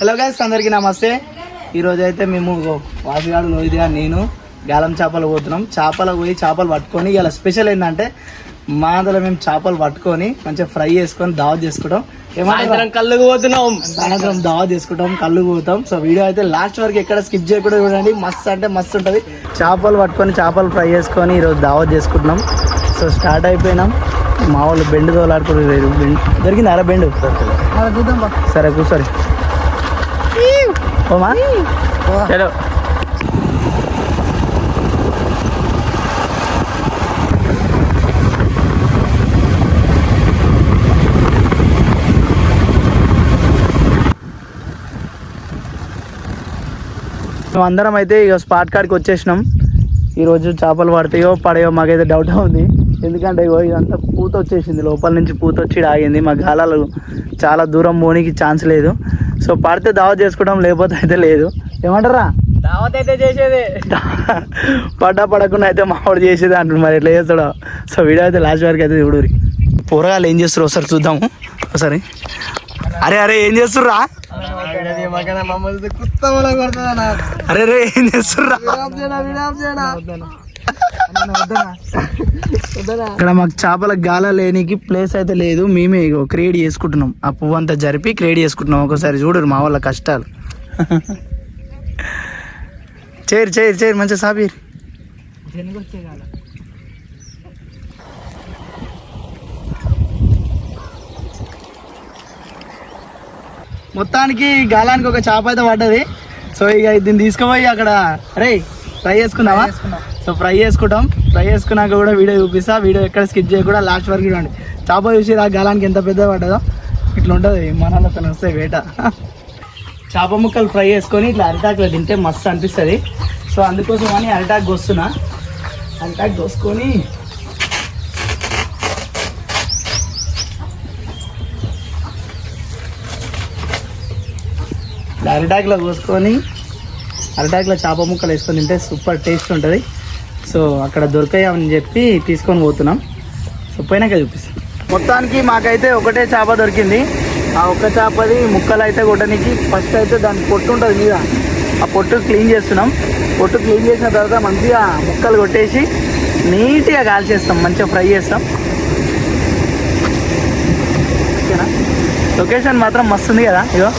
Hello guys అందరికీ నమస్తే. ఈరోజు అయితే మేము వాసిగాడు లోహిదిగా నేను గాలం చేపలు పోతున్నాం. చేపలు పోయి చేపలు పట్టుకొని ఇలా స్పెషల్ ఏంటంటే మా అందులో మేము చేపలు పట్టుకొని మంచిగా ఫ్రై చేసుకొని దావత్ చేసుకుంటాం. ఏమంటారు? కళ్ళు పోతున్నాం. సాయంత్రం దావత్ చేసుకుంటాం కళ్ళు పోతాం. సో వీడియో అయితే లాస్ట్ వరకు ఎక్కడ స్కిప్ చేయకుండా చూడండి. మస్తు అంటే మస్తు ఉంటుంది. చేపలు పట్టుకొని చేపలు ఫ్రై చేసుకొని ఈరోజు దావత్ చేసుకుంటున్నాం. సో స్టార్ట్ అయిపోయినాం. మా వాళ్ళు బెండ్ తోలాడుకుంటూ బెండ్ దొరికింది అర బెండ్? సరే కూర్చోరి. ఓమా చలో అందరం అయితే ఇక స్పాట్ కాడికి వచ్చేసినాం. ఈరోజు చేపలు పడతాయో పడయో మాకైతే డౌట్ ఉంది. ఎందుకంటే ఇగో ఇదంతా పూత వచ్చేసింది. లోపల నుంచి పూత వచ్చి ఆగింది. మా గాలాలు చాలా దూరం పోనీకి ఛాన్స్ లేదు. సో పడితే దావత్ చేసుకోవడం లేకపోతే అయితే లేదు. ఏమంటారా? దావత్ అయితే చేసేది. పడ్డా పడకుండా అయితే మావాడు చేసేది అంటున్నాడు. మరి ఎట్లా చేస్తాడో? సో వీడియో అయితే లాస్ట్ వరకు అయితే చూడురి పోరగాళ్ళు ఏం చేస్తారు ఒకసారి చూద్దాము ఒకసారి. అరే అరే ఏం చేస్తుర్రా? అరే రే ఏం చేస్తుర్రా? ఇక్కడ మాకు చేపల గాల లేనికి ప్లేస్ అయితే లేదు. మేమే క్రియేట్ చేసుకుంటున్నాం. ఆ పువ్వు అంతా జరిపి క్రియేట్ చేసుకుంటున్నాం. ఒకసారి చూడరు మా వాళ్ళ కష్టాలు. చేరు చేరు చేరు మంచిగా సాబీర్ మొత్తానికి గాలానికి ఒక చేప అయితే పడ్డది. సో ఇక దీన్ని తీసుకుపోయి అక్కడ రే ఫ్రై చేసుకుందామా? సో ఫ్రై చేసుకుంటాం. ఫ్రై చేసుకున్నాక కూడా వీడియో చూపిస్తా. వీడియో ఎక్కడ స్కిప్ చేయకుండా లాస్ట్ వరకు చూడండి. చేప చూసి ఆ గాలానికి ఎంత పెద్ద పడ్డదో. ఇట్లా ఉంటుంది. మనలతో వస్తే వేట. చేప ముక్కలు ఫ్రై చేసుకొని ఇట్లా అరిటాకులో తింటే మస్తు అనిపిస్తుంది. సో అందుకోసం అని అరిటాకు వస్తున్నా అరిటాకు దోసుకొని అరిటాకులో కోసుకొని అరిటాకులో చేప ముక్కలు వేసుకొని తింటే సూపర్ టేస్ట్ ఉంటుంది. సో అక్కడ దొరికాయని చెప్పి తీసుకొని పోతున్నాం. సో పోయినాక చూపిస్తాం. మొత్తానికి మాకైతే ఒకటే చేప దొరికింది. ఆ ఒక్క చేపది ముక్కలు అయితే కొట్టడానికి ఫస్ట్ అయితే దాని పొట్టు ఉంటుంది మీద. ఆ పొట్టు క్లీన్ చేస్తున్నాం. పొట్టు క్లీన్ చేసిన తర్వాత మంచిగా ముక్కలు కొట్టేసి నీట్గా కాల్చేస్తాం. మంచిగా ఫ్రై చేస్తాం. ఓకేనా? లొకేషన్ మాత్రం మస్తు ఉంది కదా? ఇగో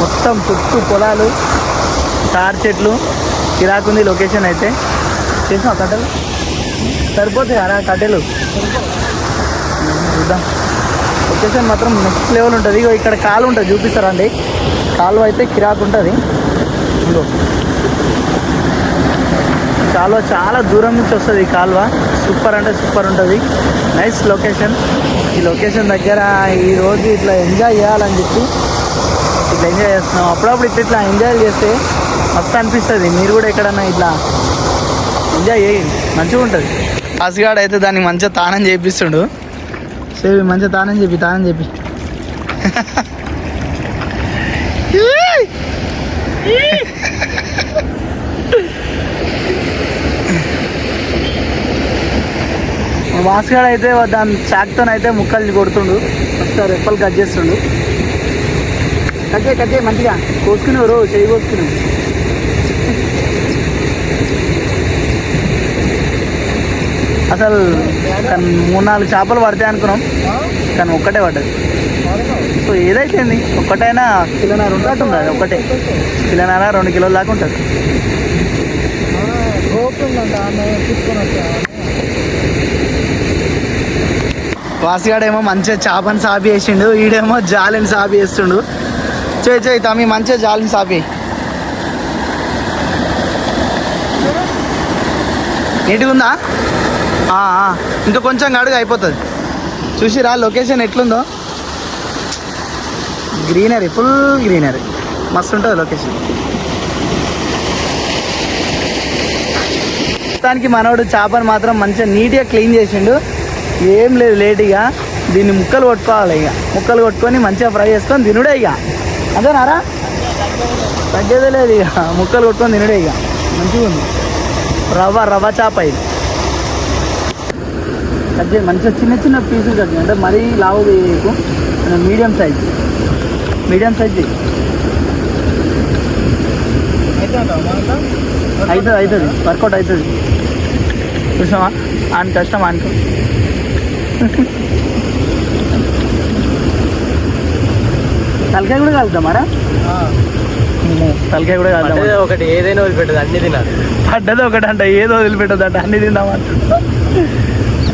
మొత్తం చుట్టూ పొలాలు తార్ చెట్లు చిరాకుంది లొకేషన్ అయితే. చేసిన కట్టెలు? సరిపోతాయి అరా కట్టెలు? చూద్దాం. లొకేషన్ మాత్రం నెక్స్ట్ లెవెల్ ఉంటుంది. ఇగో ఇక్కడ కాలు ఉంటుంది చూపిస్తారండి. కాలువ అయితే కిరాకు ఉంటుంది. ఇగో కాలువ చాలా దూరం నుంచి వస్తుంది ఈ కాలువ. సూపర్ అంటే సూపర్ ఉంటుంది. నైస్ లొకేషన్ ఈ లొకేషన్ దగ్గర ఈరోజు ఇట్లా ఎంజాయ్ చేయాలని చెప్పి ఇట్లా ఎంజాయ్ చేస్తున్నాం. అప్పుడప్పుడు ఇట్లా ఇట్లా ఎంజాయ్ చేస్తే మస్తు అనిపిస్తుంది. మీరు కూడా ఎక్కడన్నా ఇట్లా ఎంజాయ్ చేయండి మంచిగా ఉంటుంది. కాసిగాడు అయితే దాన్ని మంచిగా తానం చేపిస్తుండు సేవి మంచిగా తానం చెప్పి తానం చెప్పి వాసుగాడు అయితే దాని చాక్తో అయితే ముక్కలు కొడుతుండు. ఫస్ట్ రెప్పలు కట్ చేస్తుండు. కట్ చేయి కట్ చేయి మంచిగా. కోసుకునేవారు చేయి కోసుకునేవు అసలు కానీ మూడు నాలుగు చేపలు పడతాయి అనుకున్నాం. కానీ ఒక్కటే పడ్డది. సో ఏదైతేంది ఒక్కటైనా కిలోన్నర ఉంటుంది అది ఒక్కటే. కిలోన్నర రెండు కిలోల దాకా ఉంటుంది. వాసిగాడేమో మంచిగా చేపని సాపి వేసిండు ఈడేమో జాలిని సాపి వేస్తుండు చేయి చేయి తమ్మి మంచిగా జాలిని సాపి. నీటిగా ఉందా ఇంకా కొంచెం గడుగు అయిపోతుంది. చూసిరా లొకేషన్ ఎట్లుందో? గ్రీనరీ ఫుల్ గ్రీనరీ మస్తు ఉంటుంది లొకేషన్ మొత్తానికి మనోడు చేపను మాత్రం మంచిగా నీట్గా క్లీన్ చేసిండు. ఏం లేదు లేట్గా దీన్ని ముక్కలు కొట్టుకోవాలి ఇక. ముక్కలు కొట్టుకొని మంచిగా ఫ్రై చేసుకొని తినుడే ఇక. అంతేనారా? తగ్గేదే లేదు ఇక. ముక్కలు కొట్టుకొని తినుడే ఇక. మంచిగా ఉంది రవ్వ రవ్వ చేప ఇది. కట్ చేయి మంచిగా చిన్న చిన్న పీసులు కట్ చేయి. అంటే మరీ లావు చేయకు. Medium size. మీడియం సైజ్ అవుతుంది అవుతుంది వర్కౌట్ అవుతుంది చూసావా ఆయన కష్టం అనుకో తలకాయ కూడా కలుద్దామారా తలకాయ కూడా కలుద్దాం ఒకటి ఏదైనా వదిలిపెట్టదు అన్ని తినాలి. పడ్డది ఒకటి అంట ఏదో వదిలిపెట్టదంట అన్ని తిందామంట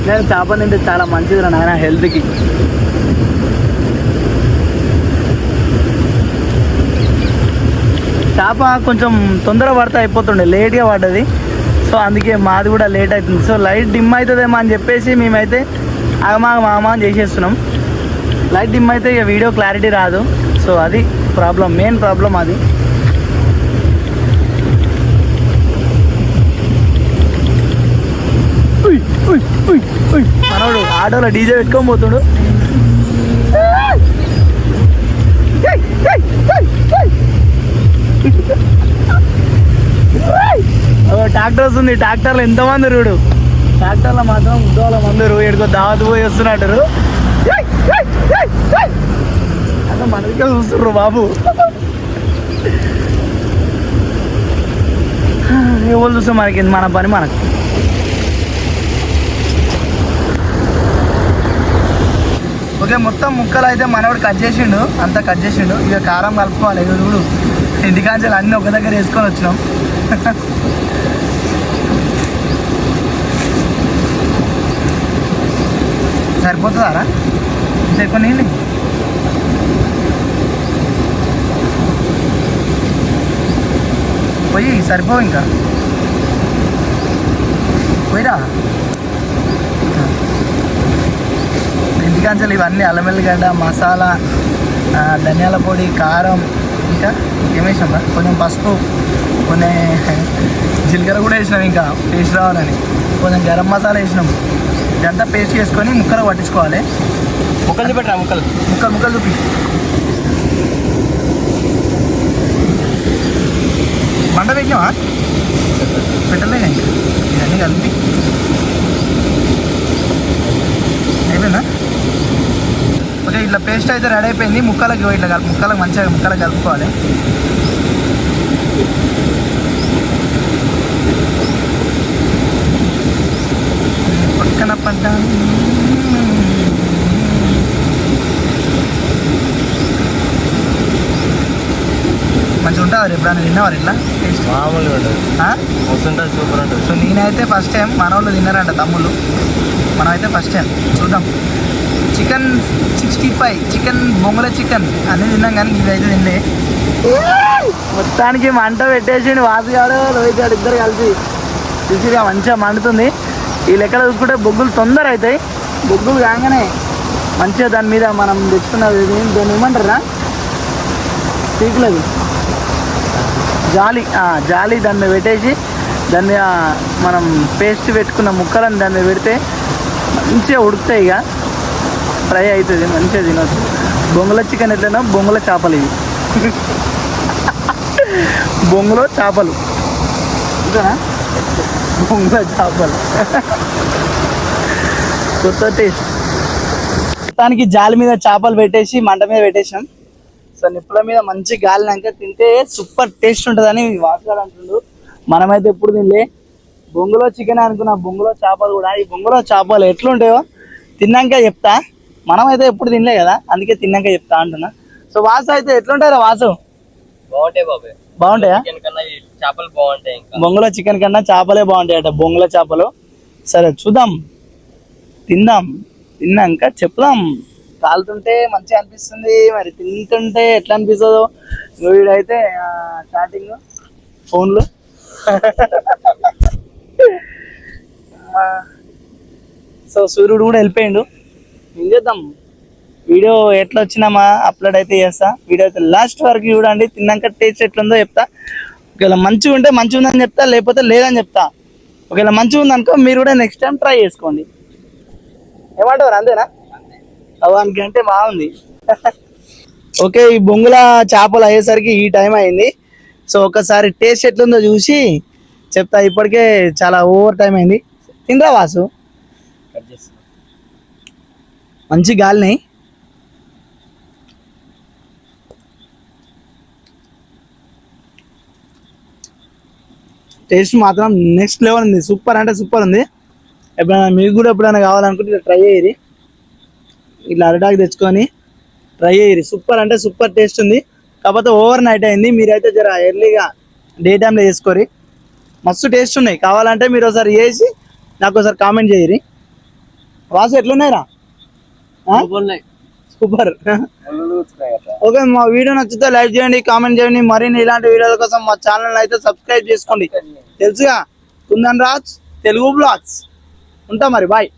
నేను చేప తింటే చాలా మంచిది రా నాయన హెల్త్కి చేప కొంచెం తొందర పడితే అయిపోతుండే లేట్గా పడ్డది. సో అందుకే మాది కూడా లేట్ అవుతుంది. సో లైట్ డిమ్ అవుతుందేమో అని చెప్పేసి మేమైతే అగమా మామ అని చేసేస్తున్నాం. లైట్ డిమ్ అయితే ఇక వీడియో క్లారిటీ రాదు. సో అది ప్రాబ్లం మెయిన్ ప్రాబ్లం అది. మనోడు ఆటోలో డీజే పెట్టుకొని పోతుడు. ట్రాక్టర్ వస్తుంది ట్రాక్టర్లో ఎంతమంది చూడు ట్రాక్టర్లో మాత్రం ఉద్యోగాల మందరు ఎడుకో దావత్ పోయి వస్తున్నట్టు అక్కడ మనకే చూస్తుర్రు బాబు. ఎవరు చూస్తే మనకి మన పని మనకు. ఓకే మొత్తం ముక్కలు అయితే మనవాడు కట్ చేసిండు అంతా కట్ చేసిండు. ఇక కారం కలుపుకోవాలి ఇక చూడు. ఇంటికాంచెలు అన్నీ ఒక దగ్గర వేసుకొని వచ్చినాం. సరిపోతుందారా? ఇంత ఎక్కువ నీళ్ళు? పోయి సరిపోవు ఇంకా. పోయిరా? ఇంటికాంచెలు ఇవన్నీ అల్లం వెల్లిగడ్డ మసాలా ధనియాల పొడి కారం ఇంకా ఏమేసాం కొంచెం పసుపు కొన్ని జీలకర్ర కూడా వేసినాం ఇంకా టేస్ట్ రావాలని. కొంచెం గరం మసాలా వేసినాం. ఇదంతా పేస్ట్ చేసుకొని ముక్కలు పట్టించుకోవాలి. ముక్కలు చూపెట్టరా ముక్కలు? ముక్కలు ముక్కలు చూపి. మంట పెట్టినావా? పెట్టలేగా ఇంకా ఇవన్నీ కలిపి అయిపోయిందా ఓకే ఇట్లా పేస్ట్ అయితే రెడీ అయిపోయింది. ముక్కలకి ఇట్లా కలుపు ముక్కలకు మంచిగా ముక్కలకు కలుపుకోవాలి. పక్కన పడ్డా మంచిగా ఉంటుంది ఎప్పుడైనా తిన్నావారు ఇట్లా? టేస్ట్? మామూలుగా ఉంటుంది సూపర్ ఉంటుంది. సో నేనైతే ఫస్ట్ టైం మన వాళ్ళు తిన్నారంట తమ్ముళ్ళు. మనమైతే ఫస్ట్ టైం చూద్దాం. చికెన్ సిక్స్టీ ఫైవ్ చికెన్ బొంగుల చికెన్. అన్ని తిన్నాం కానీ ఇదైతే తినలే. మొత్తానికి మంట పెట్టేసిండు వాసుగాడు రోహిత్ గారు ఇద్దరు కలిసి. చూసిగా మంచిగా మండుతుంది. ఈ లెక్కలు చూసుకుంటే బొగ్గులు తొందర అవుతాయి. బొగ్గులు కాగానే మంచిగా దాని మీద మనం తెచ్చుకున్నది ఏం- దాన్ని ఏమంటారా సీకులది. జాలి జాలి దాన్ని పెట్టేసి దాన్ని మనం పేస్ట్ పెట్టుకున్న ముక్కలను దాన్ని పెడితే మంచిగా ఉడుకుతాయి ఇక. ఫ్రై అవుతుంది మంచిగా తినొచ్చు. బొంగుల చికెన్ ఎట్లైనా బొంగుల చేపలు ఇవి. బొంగులో చేపలు. బొంగుల చేపలు. కొత్త టేస్ట్. మొత్తానికి జాలి మీద చేపలు పెట్టేసి మంట మీద పెట్టేసాం. సో నిప్పుల మీద మంచి గాలినాక తింటే సూపర్ టేస్ట్ ఉంటుందని వాసుగాడు అంటుండు. మనమైతే ఎప్పుడు తినలే. బొంగులో చికెన్ అనుకున్న బొంగులో చేపలు కూడా ఈ బొంగులో చేపలు ఎట్లుంటాయో తిన్నాక చెప్తా. మనమైతే ఎప్పుడు తినలే కదా అందుకే తిన్నాక చెప్తా అంటున్నా. సో వాసు అయితే ఎట్లుంటారా వాసు? బాగుంటాయి బాబాయ్ బాగుంటాయా? చికెన్ కన్నా ఈ చేపలు బాగుంటాయి బొంగుల చికెన్ కన్నా చేపలే బాగుంటాయట బొంగుల చేపలు. సరే చూద్దాం. తిందాం. తిన్నాక చెప్దాం. కాలుతుంటే మంచిగా అనిపిస్తుంది మరి తింటుంటే ఎట్లా అనిపిస్తుందో. వీడైతే స్టార్టింగ్ ఫోన్లు. సో సూర్యుడు కూడా వెళ్ళిపోయిండు. ఏం చేద్దాం? వీడియో ఎట్లా వచ్చినామా? అప్లోడ్ అయితే చేస్తా. వీడియో అయితే లాస్ట్ వరకు చూడండి. తిన్నాక టేస్ట్ ఎట్లుందో చెప్తా. ఒకవేళ మంచిగా ఉంటే మంచిగా ఉందని చెప్తా లేకపోతే లేదని చెప్తా. ఒకవేళ మంచిగా ఉందనుకో మీరు కూడా నెక్స్ట్ టైం ట్రై చేసుకోండి. ఏమంటారు అంతేనా అవడానికి అంటే బాగుంది. ఓకే ఈ బొంగుల చేపలు అయ్యేసరికి ఈ టైం అయింది. సో ఒకసారి టేస్ట్ ఎట్లుందో చూసి చెప్తా. ఇప్పటికే చాలా ఓవర్ టైం అయింది. తిందా వాసు? కట్ చేస్తాను మంచి గాలిని. టేస్ట్ మాత్రం నెక్స్ట్ లెవెల్ ఉంది. సూపర్ అంటే సూపర్ ఉంది. ఎప్పుడైనా మీకు కూడా ఎప్పుడైనా కావాలనుకుంటే ఇట్లా ట్రై చేయరి ఇట్లా అరటాకు తెచ్చుకొని ట్రై చేయరి సూపర్ అంటే సూపర్ టేస్ట్ ఉంది. కాకపోతే ఓవర్ నైట్ అయింది. మీరైతే జర ఎర్లీగా డే టైంలో చేసుకోరి. మస్తు టేస్ట్ ఉన్నాయి. కావాలంటే మీరు ఒకసారి చేసి నాకు ఒకసారి కామెంట్ చేయరు. వాసు ఎట్లున్నాయిరా? సూపర్ ఓకే మా వీడియో నచ్చితే లైక్ చేయండి కామెంట్ చేయండి. మరిన్ని ఇలాంటి వీడియోల కోసం మా ఛానల్ అయితే సబ్స్క్రైబ్ చేసుకోండి. తెలుసుగా? కుందన్ రాజ్ తెలుగు బ్లాగ్స్. ఉంటా మరి బాయ్.